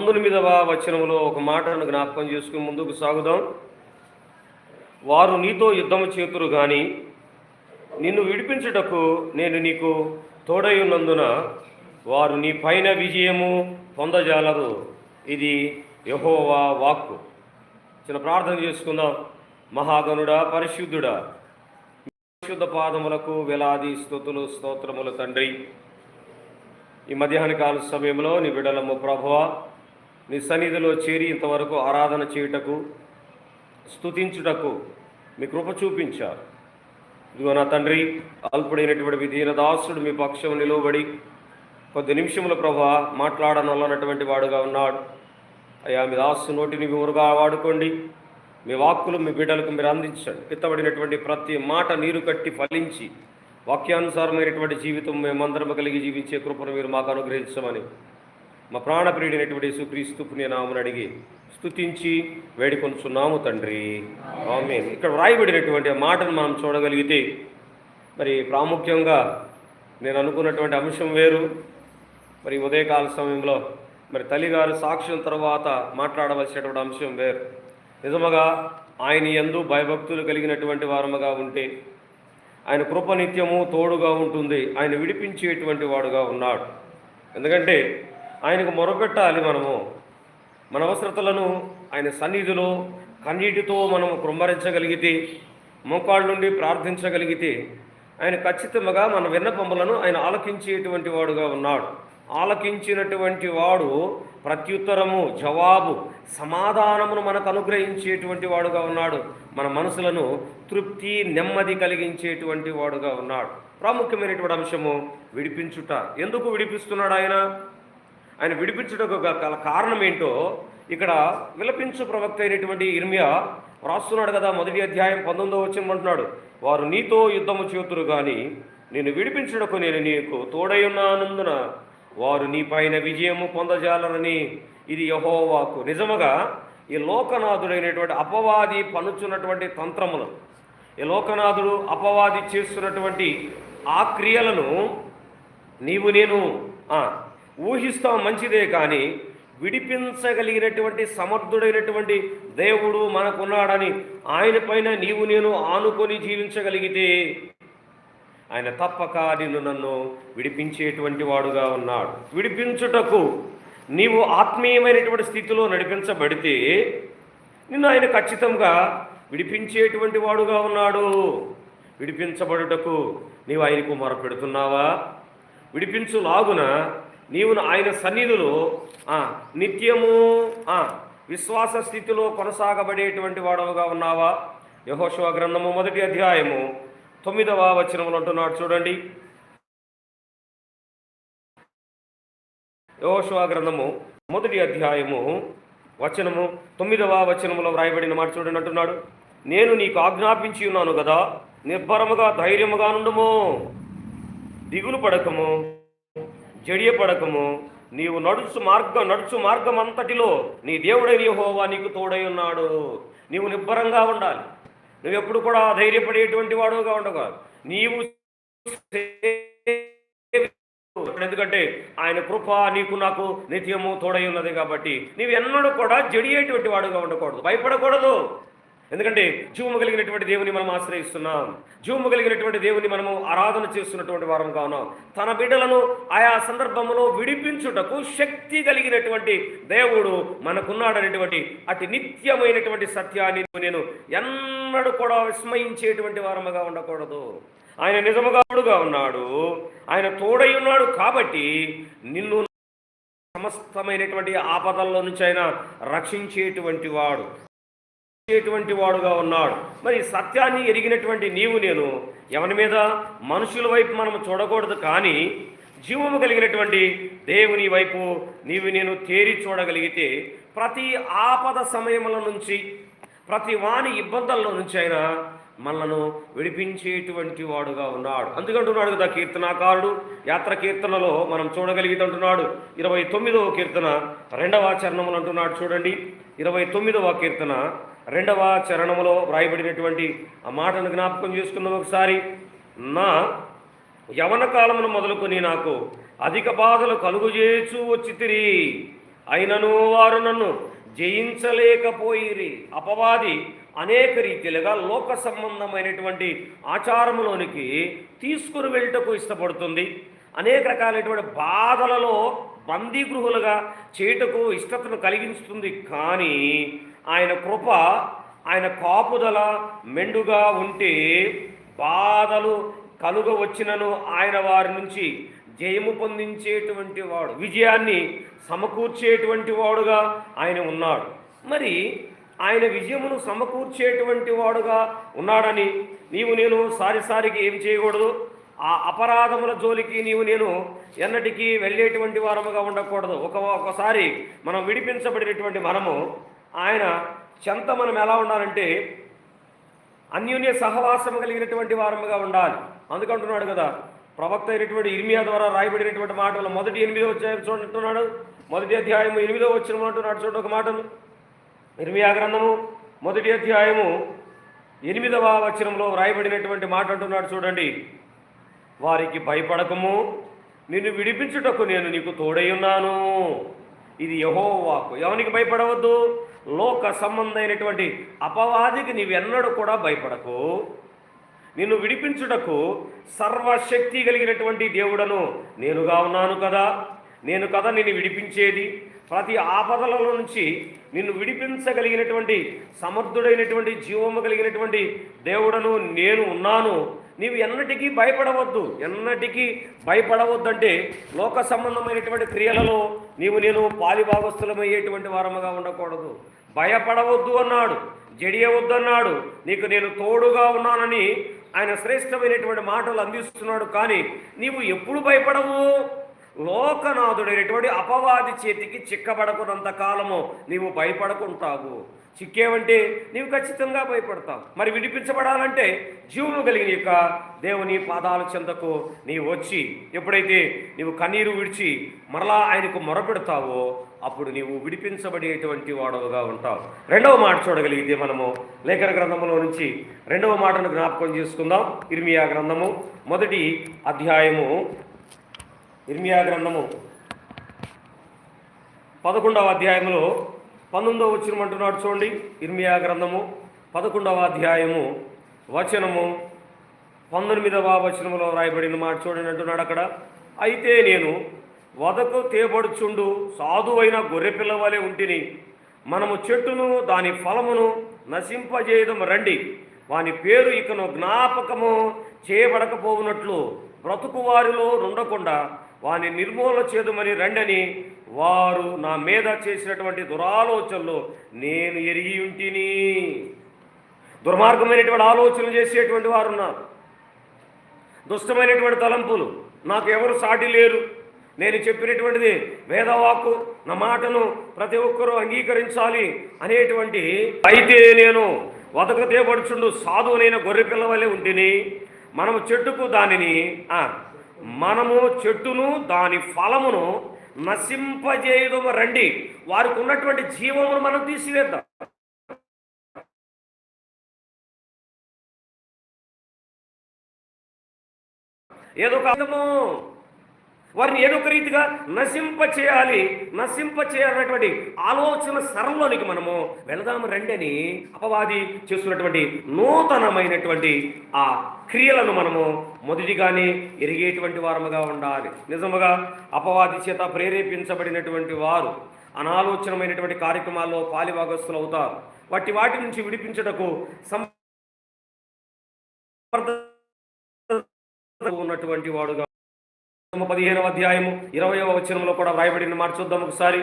పంతొమ్మిదవ వచనములో ఒక మాటను జ్ఞాపకం చేసుకుని ముందుకు సాగుదాం. వారు నీతో యుద్ధము చేతురు గాని నిన్ను విడిపించుటకు నేను నీకు తోడైనందున వారు నీ పైన విజయము పొందజాలరు. ఇది యహోవా వాక్కు. చిన్న ప్రార్థన చేసుకుందాం. మహాగనుడా పరిశుద్ధుడా పరిశుద్ధ పాదములకు వేలాది స్తుతులు స్తోత్రములు తండ్రి. ఈ మధ్యాహ్న కాల సమయంలో నీ బిడలము ప్రభువ నీ సన్నిధిలో చేరి ఇంతవరకు ఆరాధన చేయుటకు స్థుతించుటకు మీ కృప చూపించారు. ఇదిగో నా తండ్రి అల్పుడైనటువంటి విధీన దాసుడు మీ పక్షం నిలువబడి కొద్ది నిమిషముల ప్రభా మాట్లాడనల్లనటువంటి వాడుగా ఉన్నాడు. అయ్యా మీ దాసు నోటిని వివరుగా వాడుకోండి. మీ వాక్కులు మీ బిడ్డలకు మీరు అందించండి. పిత్తబడినటువంటి ప్రతి మాట నీరు కట్టి ఫలించి వాక్యానుసారమైనటువంటి జీవితం మేమందరం కలిగి జీవించే కృపను మీరు మాకు అనుగ్రహించమని మా ప్రాణప్రియుడైనటువంటి సుక్రీస్తు పుణ్యనామని అడిగి స్తుతించి వేడుకొంచున్నాము తండ్రి. ఆమె ఇక్కడ వ్రాయబడినటువంటి మాటను మనం చూడగలిగితే మరి ప్రాముఖ్యంగా నేను అనుకున్నటువంటి అంశం వేరు. మరి ఉదయకాల సమయంలో మరి తల్లిగారు సాక్ష్యం తర్వాత మాట్లాడవలసినటువంటి అంశం వేరు. నిజముగా ఆయన ఎందు భయభక్తులు కలిగినటువంటి వారముగా ఉంటే ఆయన కృపనిత్యము తోడుగా ఉంటుంది. ఆయన విడిపించేటువంటి వాడుగా ఉన్నాడు. ఎందుకంటే ఆయనకు మొరపెట్టాలి మనము. మన అవసరతలను ఆయన సన్నిధిలో కన్నీటితో మనం కృంభరించగలిగితే మోకాళ్ళ నుండి ప్రార్థించగలిగితే ఆయన ఖచ్చితంగా మన విన్నపములను ఆయన ఆలకించేటువంటి వాడుగా ఉన్నాడు. ఆలకించినటువంటి వాడు ప్రత్యుత్తరము జవాబు సమాధానమును మనకు అనుగ్రహించేటువంటి వాడుగా ఉన్నాడు. మన మనసులను తృప్తి నెమ్మది కలిగించేటువంటి వాడుగా ఉన్నాడు. ప్రాముఖ్యమైనటువంటి అంశము విడిపించుట. ఎందుకు విడిపిస్తున్నాడు ఆయన? ఆయన విడిపించుటకు గల కారణం ఏంటో ఇక్కడ విలపించు ప్రవక్త అయినటువంటి ఇర్మియా రాస్తున్నాడు కదా మొదటి అధ్యాయం పంతొమ్మిదో వచ్చిమంటున్నాడు వారు నీతో యుద్ధము చేతురు కానీ నేను విడిపించుటకు నేను నీకు తోడయున్నానందున వారు నీ పైన విజయము పొందజాలరని ఇది యహోవాకు నిజముగా ఈ లోకనాథుడైనటువంటి అపవాది పనుచున్నటువంటి తంత్రములు. ఈ లోకనాథుడు అపవాది చేస్తున్నటువంటి ఆ క్రియలను నీవు నేను ఊహిస్తాం మంచిదే కానీ విడిపించగలిగినటువంటి సమర్థుడైనటువంటి దేవుడు మనకున్నాడని ఆయన పైన నీవు నేను ఆనుకొని జీవించగలిగితే ఆయన తప్పక నిన్ను నన్ను విడిపించేటువంటి వాడుగా ఉన్నాడు. విడిపించుటకు నీవు ఆత్మీయమైనటువంటి స్థితిలో నడిపించబడితే నిన్ను ఆయన ఖచ్చితంగా విడిపించేటువంటి వాడుగా ఉన్నాడు. విడిపించబడుటకు నీవు ఆయనకు మొరపెడుతున్నావా? విడిపించులాగున నీవు ఆయన సన్నిధిలో నిత్యము విశ్వాస స్థితిలో కొనసాగబడేటువంటి వాడవుగా ఉన్నావా? యహోశివ గ్రంథము మొదటి అధ్యాయము తొమ్మిదవ వచనములు అంటున్నాడు చూడండి. యహోశివ గ్రంథము మొదటి అధ్యాయము వచనము తొమ్మిదవ వచనములో వ్రాయబడిన మాట చూడండి అంటున్నాడు. నేను నీకు ఆజ్ఞాపించి ఉన్నాను కదా నిర్భరముగా ధైర్యముగా నుండుము దిగులు పడకము. జడియ పడకము నీవు నడుచు మార్గం నడుచు మార్గం అంతటిలో నీ దేవుడైన హోవా నీకు తోడై ఉన్నాడు. నీవు నిబ్బరంగా ఉండాలి. నువ్వు ఎప్పుడు కూడా ధైర్యపడేటువంటి వాడుగా ఉండకూడదు నీవు ఎందుకంటే ఆయన కృప నీకు నాకు నిత్యము తోడై ఉన్నది కాబట్టి నీవు ఎన్నడూ కూడా జడియేటువంటి వాడుగా ఉండకూడదు. భయపడకూడదు. ఎందుకంటే జీవము కలిగినటువంటి దేవుని మనం ఆశ్రయిస్తున్నాం. జీవము కలిగినటువంటి దేవుని మనము ఆరాధన చేస్తున్నటువంటి వారంగా ఉన్నాం తన బిడ్డలను ఆయా సందర్భంలో విడిపించుటకు శక్తి కలిగినటువంటి దేవుడు మనకున్నాడనేటువంటి అతి నిత్యమైనటువంటి సత్యాన్ని నేను ఎన్నడూ కూడా విస్మయించేటువంటి వారముగా ఉండకూడదు. ఆయన నిజముగాడుగా ఉన్నాడు. ఆయన తోడై ఉన్నాడు కాబట్టి నిన్ను సమస్తమైనటువంటి ఆపదల్లో నుంచి ఆయన రక్షించేటువంటి వాడు. చేటువంటి వాడుగా ఉన్నాడు. మరి సత్యాన్ని ఎరిగినటువంటి నీవు నేను ఎవరి మీద? మనుషుల వైపు మనం చూడకూడదు కానీ జీవము కలిగినటువంటి దేవుని వైపు నీవు నేను తేరి చూడగలిగితే ప్రతి ఆపద సమయముల నుంచి ప్రతి వాని ఇబ్బందుల్లో నుంచి అయినా మనలను విడిపించేటువంటి వాడుగా ఉన్నాడు. అందుకంటున్నాడు కదా కీర్తనాకారుడు. యాత్ర కీర్తనలో మనం చూడగలిగితే ఇరవై తొమ్మిదవ కీర్తన రెండవ చరణములు అంటున్నాడు చూడండి. ఇరవై తొమ్మిదవ కీర్తన రెండవ చరణములో వ్రాయబడినటువంటి ఆ మాటను జ్ఞాపకం చేసుకుందాం ఒకసారి. నా యవన కాలమును మొదలుకొని నాకు అధిక బాధలు కలుగు చేచు వచ్చి తిరిగి అయినను వారు నన్ను జయించలేకపోయిరి. అపవాది అనేక రీతిలుగా లోక సంబంధమైనటువంటి ఆచారములోనికి తీసుకుని వెళ్ళటకు ఇష్టపడుతుంది. అనేక రకాలైనటువంటి బాధలలో బందీగృహులుగా చేయుటకు ఇష్టతను కలిగిస్తుంది కానీ ఆయన కృప ఆయన కాపుదల మెండుగా ఉంటే బాధలు కలుగ వచ్చినను ఆయన వారి నుంచి జయము పొందించేటువంటి వాడు విజయాన్ని సమకూర్చేటువంటి వాడుగా ఆయన ఉన్నాడు. మరి ఆయన విజయమును సమకూర్చేటువంటి వాడుగా ఉన్నాడని నీవు నేను సారిసారికి ఏం చేయకూడదు. ఆ అపరాధముల జోలికి నీవు నేను ఎన్నటికీ వెళ్ళేటువంటి వారముగా ఉండకూడదు. ఒక ఒకసారి మనం విడిపించబడినటువంటి మనము ఆయన చెంత మనం ఎలా ఉండాలంటే అన్యోన్య సహవాసం కలిగినటువంటి వారముగా ఉండాలి. అందుకంటున్నాడు కదా ప్రవక్త అయినటువంటి ఇర్మియా ద్వారా రాయబడినటువంటి మాటలు మొదటి ఎనిమిదో అధ్యాయం చూడంటున్నాడు మొదటి అధ్యాయము ఎనిమిదో వచ్చిన అంటున్నాడు చూడ ఒక మాటను. ఇర్మియా గ్రంథము మొదటి అధ్యాయము ఎనిమిదవ వచనంలో వ్రాయబడినటువంటి మాట అంటున్నాడు చూడండి. వారికి భయపడకము నిన్ను విడిపించుటకు నేను నీకు తోడై ఉన్నాను. ఇది యహోవాకు. ఎవనికి భయపడవద్దు? లోక సంబంధమైనటువంటి అపవాదికి నీవెన్నడూ కూడా భయపడకు. నిన్ను విడిపించుటకు సర్వశక్తి కలిగినటువంటి దేవుడను నేనుగా ఉన్నాను కదా. నేను కదా నిన్ను విడిపించేది. ప్రతి ఆపదలలో నుంచి నిన్ను విడిపించగలిగినటువంటి సమర్థుడైనటువంటి జీవము కలిగినటువంటి దేవుడను నేను ఉన్నాను. నీవు ఎన్నటికీ భయపడవద్దు. ఎన్నటికీ భయపడవద్దంటే లోక సంబంధమైనటువంటి క్రియలలో నీవు నేను పాలిభాగస్థులమయ్యేటువంటి వారముగా ఉండకూడదు. భయపడవద్దు అన్నాడు. జడియవద్దు అన్నాడు నీకు నేను తోడుగా ఉన్నానని ఆయన శ్రేష్టమైనటువంటి మాటలు అందిస్తున్నాడు. కానీ నీవు ఎప్పుడు భయపడవు? లోకనాథుడైనటువంటి అపవాది చేతికి చిక్కబడకున్నంత కాలము నీవు భయపడకుంటావు. చిక్కేవంటే నీవు ఖచ్చితంగా భయపడతావు. మరి విడిపించబడాలంటే జీవులు కలిగిన యొక్క దేవుని పాదాల చెందకు నీవు వచ్చి ఎప్పుడైతే నీవు కన్నీరు విడిచి మరలా ఆయనకు మొరపెడతావో అప్పుడు నీవు విడిపించబడేటువంటి వాడవుగా ఉంటావు. రెండవ మాట చూడగలిగితే మనము లేఖన గ్రంథంలో నుంచి రెండవ మాటను జ్ఞాపకం చేసుకుందాం. ఇర్మియా గ్రంథము మొదటి అధ్యాయము. ఇర్మియా గ్రంథము పదకొండవ అధ్యాయంలో పంతొమ్మిదవ వచ్చిన అంటున్నాడు చూడండి ఇర్మియా గ్రంథము పదకొండవ అధ్యాయము వచనము పంతొమ్మిదవ వచనములో వ్రాయబడిన మాట చూడండి అంటున్నాడు అక్కడ. అయితే నేను వదకు తేబడుచుండు సాధువైన గొర్రె పిల్లవలే ఉంటిని. మనము చెట్టును దాని ఫలమును నశింపజేయడం రండి. వాని పేరు ఇకను జ్ఞాపకము చేయబడకపోవునట్లు బ్రతుకు వారిలో ఉండకుండా వాని నిర్మూలన చేదుమని రండని వారు నా మీద చేసినటువంటి దురాలోచనలు నేను ఎరిగి ఉంటిని. దుర్మార్గమైనటువంటి ఆలోచనలు చేసేటువంటి వారు ఉన్నారు. దుష్టమైనటువంటి తలంపులు నాకు ఎవరు సాటి లేరు. నేను చెప్పినటువంటిది వేదవాక్కు నా మాటను ప్రతి ఒక్కరూ అంగీకరించాలి అనేటువంటి అయితే నేను వదక తేబడుచుండు సాధువునైన గొర్రె పిల్లవలే ఉంటిని. మనము చెట్టుకు దానిని మనము చెట్టును దాని ఫలమును నశింపజేయదము రండి. వారికి ఉన్నటువంటి జీవమును మనం తీసివేద్దాం. ఏదో కాదము వారిని ఏదో ఒక రీతిగా నశింప చేయాలి నశింప చేయాలన్నటువంటి ఆలోచన సరంలోనికి మనము వెళదాము రండి అని అపవాది చేస్తున్నటువంటి నూతనమైనటువంటి ఆ క్రియలను మనము మొదటిగానే ఎరిగేటువంటి వారముగా ఉండాలి. నిజముగా అపవాది చేత ప్రేరేపించబడినటువంటి వారు అనాలోచనమైనటువంటి కార్యక్రమాల్లో పాలిభాగస్తులు అవుతారు. వాటి వాటి నుంచి విడిపించుటకు ఉన్నటువంటి వాడుగా పదిహేనవ అధ్యాయము ఇరవయవ వచనంలో కూడా వ్రాయబడిన మాట చూద్దాం ఒకసారి.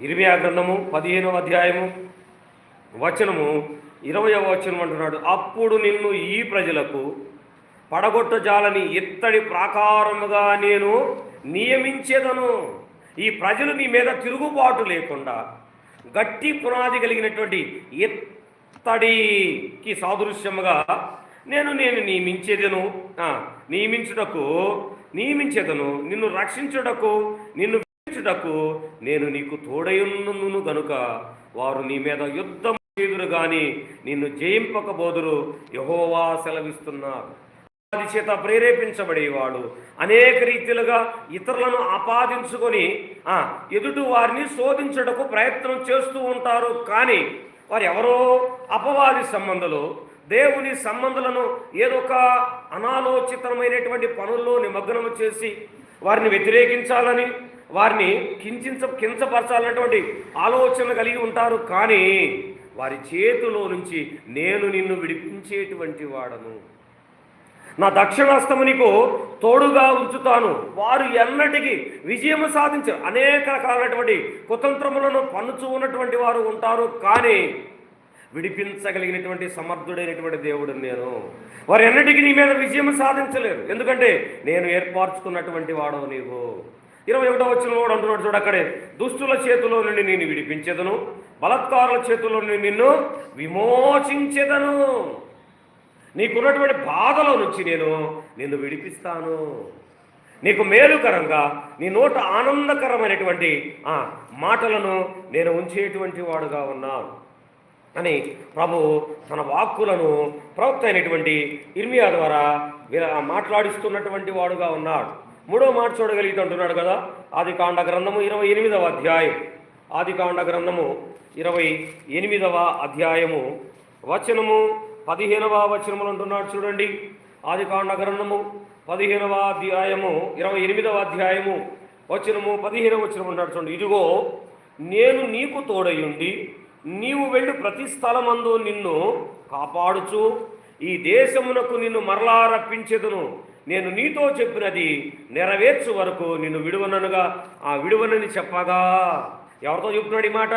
ఇరవై గ్రంథము పదిహేనవ అధ్యాయము వచనము ఇరవయవ వచనం అంటున్నాడు. అప్పుడు నిన్ను ఈ ప్రజలకు పడగొట్టజాలని ఇత్తడి ప్రాకారముగా నేను నియమించేదను. ఈ ప్రజలు నీ మీద తిరుగుబాటు లేకుండా గట్టి పునాది కలిగినటువంటి ఇత్తడికి సాదృశ్యముగా నేను నేను నియమించేదను. నియమించుటకు నియమించేదను. నిన్ను రక్షించుటకు నిన్ను రక్షించుటకు నేను నీకు తోడయున్ను గనుక వారు నీ మీద యుద్ధం చేదురు గాని నిన్ను జయింపకబోదురు యహోవా సెలవిస్తున్నారు. అది చేత ప్రేరేపించబడేవాడు. అనేక రీతిలుగా ఇతరులను ఆపాదించుకొని ఎదుటి వారిని శోధించడకు ప్రయత్నం చేస్తూ ఉంటారు. కానీ వారు ఎవరో అపవాది సంబంధులు దేవుని సంబంధులను ఏదో ఒక అనాలోచితమైనటువంటి పనుల్లో నిమగ్నము చేసి వారిని వ్యతిరేకించాలని వారిని కించించ కించపరచాలన్నటువంటి ఆలోచన కలిగి ఉంటారు. కానీ వారి చేతిలో నుంచి నేను నిన్ను విడిపించేటువంటి వాడను. నా దక్షిణాస్తము నీకు తోడుగా ఉంచుతాను. వారు ఎన్నటికీ విజయం సాధించారు. అనేక రకాలైనటువంటి కుతంత్రములను పన్నుచూ ఉన్నటువంటి వారు ఉంటారు. కానీ విడిపించగలిగినటువంటి సమర్థుడైనటువంటి దేవుడు నేను. వారు ఎన్నటికీ నీ మీద విజయం సాధించలేరు. ఎందుకంటే నేను ఏర్పరచుకున్నటువంటి వాడవు నీవు. ఇరవై ఒకటో వచ్చిన వాడు అంటున్నాడు చూడు అక్కడే దుష్టుల చేతిలో నుండి నేను విడిపించేదను బలత్కారుల చేతిలో నుండి నిన్ను విమోచించేదను. నీకున్నటువంటి బాధలో నుంచి నేను నిన్ను విడిపిస్తాను. నీకు మేలుకరంగా నీ నోట ఆనందకరమైనటువంటి మాటలను నేను ఉంచేటువంటి వాడుగా ఉన్నాను. అని ప్రభు తన వాక్కులను ప్రవక్త అయినటువంటి ఇర్మియా ద్వారా మాట్లాడిస్తున్నటువంటి వాడుగా ఉన్నాడు. మూడో మాట చూడగలిగితే అంటున్నాడు కదా ఆది కాండ గ్రంథము ఇరవై ఎనిమిదవ అధ్యాయం. ఆది కాండ గ్రంథము ఇరవై ఎనిమిదవ అధ్యాయము వచనము పదిహేనవ వచనములు అంటున్నాడు చూడండి. ఆది కాండ గ్రంథము పదిహేనవ అధ్యాయము ఇరవై ఎనిమిదవ అధ్యాయము వచనము పదిహేనవ వచనం అంటాడు చూడండి. ఇదిగో నేను నీకు తోడయుండి నీవు వెళ్ళి ప్రతి స్థలమందు నిన్ను కాపాడుచు. ఈ దేశమునకు నిన్ను మరలా రప్పించేదను. నేను నీతో చెప్పినది నెరవేర్చు వరకు నిన్ను విడువననుగా. ఆ విడువనని చెప్పగా. ఎవరితో చెప్తున్నాడు ఈ మాట?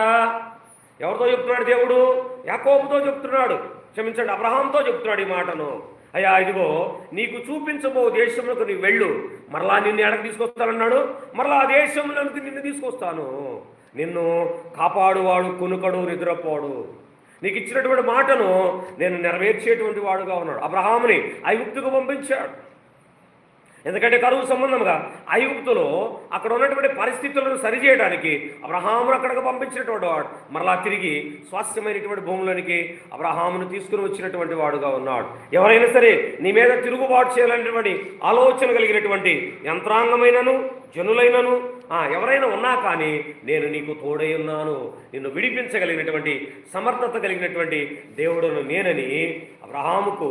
ఎవరితో చెప్తున్నాడు దేవుడు? యాకోబుతో చెప్తున్నాడు. క్షమించండి అబ్రహాంతో చెప్తున్నాడు ఈ మాటను. అయ్యా ఇదిగో నీకు చూపించబో దేశంలోకి నీ వెళ్ళు. మరలా నిన్ను ఎడకు తీసుకొస్తానన్నాడు? మరలా ఆ దేశంలోకి నిన్ను తీసుకొస్తాను. నిన్ను కాపాడువాడు కొనుకడు నిద్రపోడు. నీకు ఇచ్చినటువంటి మాటను నేను నెరవేర్చేటువంటి వాడుగా ఉన్నాడు. అబ్రహాముని ఐగుప్తుకు పంపించాడు. ఎందుకంటే కరువు సంబంధంగా ఐగుప్తులో అక్కడ ఉన్నటువంటి పరిస్థితులను సరిచేయడానికి అబ్రహామును అక్కడికి పంపించినటువంటి వాడు. మరలా తిరిగి స్వాస్థ్యమైనటువంటి భూములనికి అబ్రహామును తీసుకుని వచ్చినటువంటి వాడుగా ఉన్నాడు. ఎవరైనా సరే నీ మీద తిరుగుబాటు చేయాలనేటువంటి ఆలోచన కలిగినటువంటి యంత్రాంగమైనను జనులైనను ఎవరైనా ఉన్నా కానీ నేను నీకు తోడై ఉన్నాను. నిన్ను విడిపించగలిగినటువంటి సమర్థత కలిగినటువంటి దేవుడును నేనని అబ్రహాముకు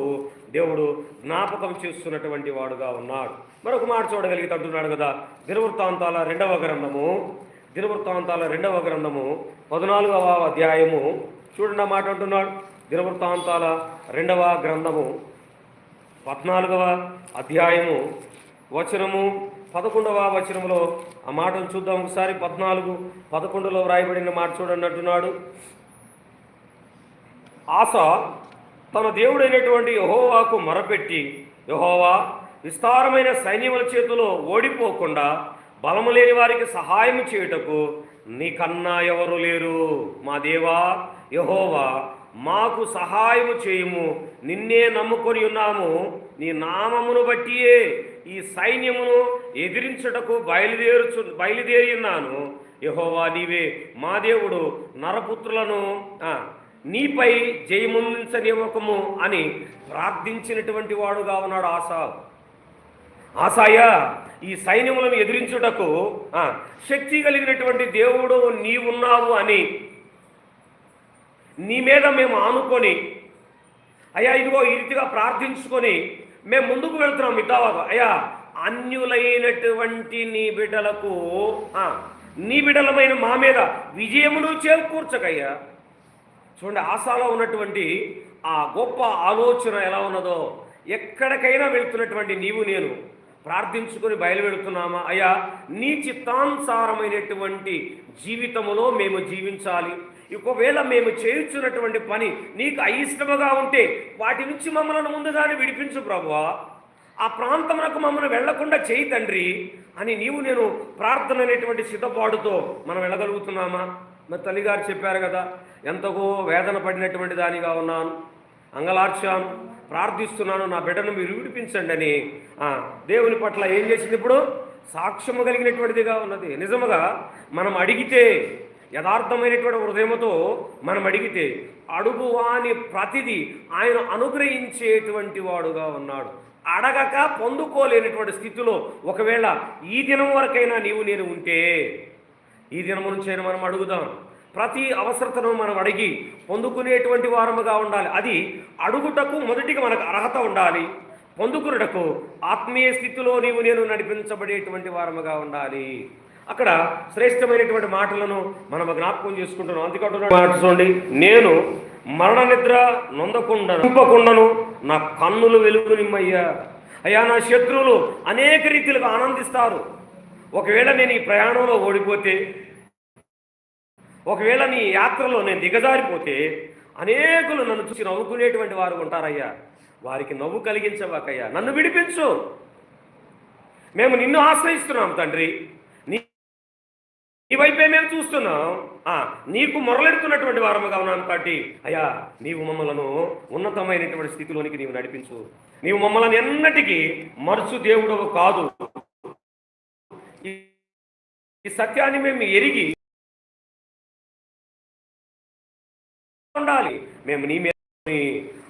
దేవుడు జ్ఞాపకం చేస్తున్నటువంటి వాడుగా ఉన్నాడు. మరొక మాట చూడగలిగితే అంటున్నాడు కదా దినవృత్తాంతాల రెండవ గ్రంథము దినవృత్తాంతాల రెండవ గ్రంథము పద్నాలుగవ అధ్యాయము. చూడండి ఆ మాట అంటున్నాడు దినవృత్తాంతాల రెండవ గ్రంథము పద్నాలుగవ అధ్యాయము వచనము పదకొండవ వచనంలో ఆ మాటను చూద్దాం. ఒకసారి పద్నాలుగు పదకొండులో వ్రాయబడిన మాట చూడండి అంటున్నాడు. ఆశ తన దేవుడైనటువంటి యహోవాకు మొరపెట్టి యహోవా విస్తారమైన సైన్యముల చేతిలో ఓడిపోకుండా బలము లేని వారికి సహాయం చేయుటకు నీకన్నా ఎవరు లేరు. మా దేవా యహోవా మాకు సహాయము చేయము. నిన్నే నమ్ముకొని ఉన్నాము. నీ నామమును బట్టియే ఈ సైన్యమును ఎదిరించుటకు బయలుదేరుచు బయలుదేరి ఉన్నాను యహోవా నీవే మా దేవుడు నరపుత్రులను నీపై జయముందించనివ్వకము అని ప్రార్థించినటువంటి వాడుగా ఉన్నాడు ఆశా ఆశాయ ఈ సైన్యములను ఎదిరించుటకు ఆ, శక్తి కలిగినటువంటి దేవుడు నీవున్నావు అని నీ మీద మేము ఆనుకొని అయ్యా ఇదిగో ఈ రీతిగా ప్రార్థించుకొని మేము ముందుకు వెళ్తున్నాం ఇద్దావాదు అయ్యా అన్యులైనటువంటి నీ బిడ్డలకు నీ బిడ్డలమైన మా మీద విజయమును చేకూర్చకయ్యా. చూడండి ఆశాలో ఉన్నటువంటి ఆ గొప్ప ఆలోచన ఎలా ఉన్నదో ఎక్కడికైనా వెళుతున్నటువంటి నీవు నేను ప్రార్థించుకొని బయలువెడుతున్నామా అయ్యా నీ చిత్తానుసారమైనటువంటి జీవితములో మేము జీవించాలి. ఒకవేళ మేము చేయుచున్నటువంటి పని నీకు అయిష్టముగా ఉంటే వాటి నుంచి మమ్మల్ని ముందుగానే విడిపించు ప్రభువా. ఆ ప్రాంతమునకు మమ్మల్ని వెళ్ళకుండా చేయి తండ్రి అని నీవు నేను ప్రార్థన అనేటువంటి సిద్ధపాటుతో మనం వెళ్ళగలుగుతున్నామా? మరి తల్లిగారు చెప్పారు కదా ఎంతగో వేదన పడినటువంటి దానిగా ఉన్నాను అంగలార్చాను ప్రార్థిస్తున్నాను నా బిడ్డను మీరు విడిపించండి అని. దేవుని పట్ల ఏం చేసింది ఇప్పుడు? సాక్ష్యము కలిగినటువంటిదిగా ఉన్నది. నిజముగా మనం అడిగితే యథార్థమైనటువంటి హృదయముతో మనం అడిగితే అడుగువాని ప్రతిదీ ఆయన అనుగ్రహించేటువంటి వాడుగా ఉన్నాడు. అడగక పొందుకోలేనటువంటి స్థితిలో ఒకవేళ ఈ దినం వరకైనా నీవు నేను ఉంటే ఈ దినము నుంచి మనం అడుగుదాం. ప్రతి అవసరతను మనం అడిగి పొందుకునేటువంటి వారముగా ఉండాలి. అది అడుగుటకు మొదటిగా మనకు అర్హత ఉండాలి. పొందుకున్నటకు ఆత్మీయ స్థితిలో నీవు నేను నడిపించబడేటువంటి వారముగా ఉండాలి. అక్కడ శ్రేష్టమైనటువంటి మాటలను మనం జ్ఞాపకం చేసుకుంటున్నాం. అందుకంటున్నాడు మాట చూడండి. నేను మరణ నిద్ర నొందకుండా నింపకుండాను నా కన్నులు వెలుగు నిమ్మయ్యా. అయ్యా నా శత్రువులు అనేక రీతిలుగా ఆనందిస్తారు. ఒకవేళ నేను ఈ ప్రయాణంలో ఓడిపోతే ఒకవేళ నీ యాత్రలో నేను దిగజారిపోతే అనేకులు నన్ను చూసి నవ్వుకునేటువంటి వారు ఉంటారయ్యా. వారికి నవ్వు కలిగించవాకయ్యా. నన్ను విడిపించు. మేము నిన్ను ఆశ్రయిస్తున్నాం తండ్రి. మేము చూస్తున్నాం? ఆ, నీకు మొరలెడుతున్నటువంటి వారముగా ఉన్నాను కాబట్టి అయ్యా నీవు మమ్మలను ఉన్నతమైనటువంటి స్థితిలోనికి నీవు నడిపించు. నీవు మమ్మల్ని ఎన్నటికీ మరుచు దేవుడు కాదు. ఈ- ఈ సత్యాన్ని మేము ఎరిగి ఉండాలి. మేము నీ మీద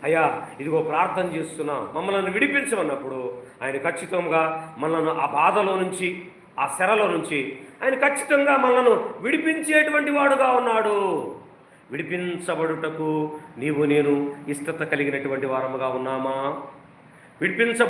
అయ్యా ఇదిగో ప్రార్థన చేస్తున్నాం. మమ్మల్ని విడిపించమన్నప్పుడు ఆయన ఖచ్చితంగా మనల్ని ఆ బాధలో నుంచి ఆ శరలో నుంచి ఆయన ఖచ్చితంగా మనల్ని విడిపించేటువంటి వాడుగా ఉన్నాడు. విడిపించబడుటకు నీవు నేను ఇష్టత కలిగినటువంటి వారముగా ఉన్నామా? విడిపించ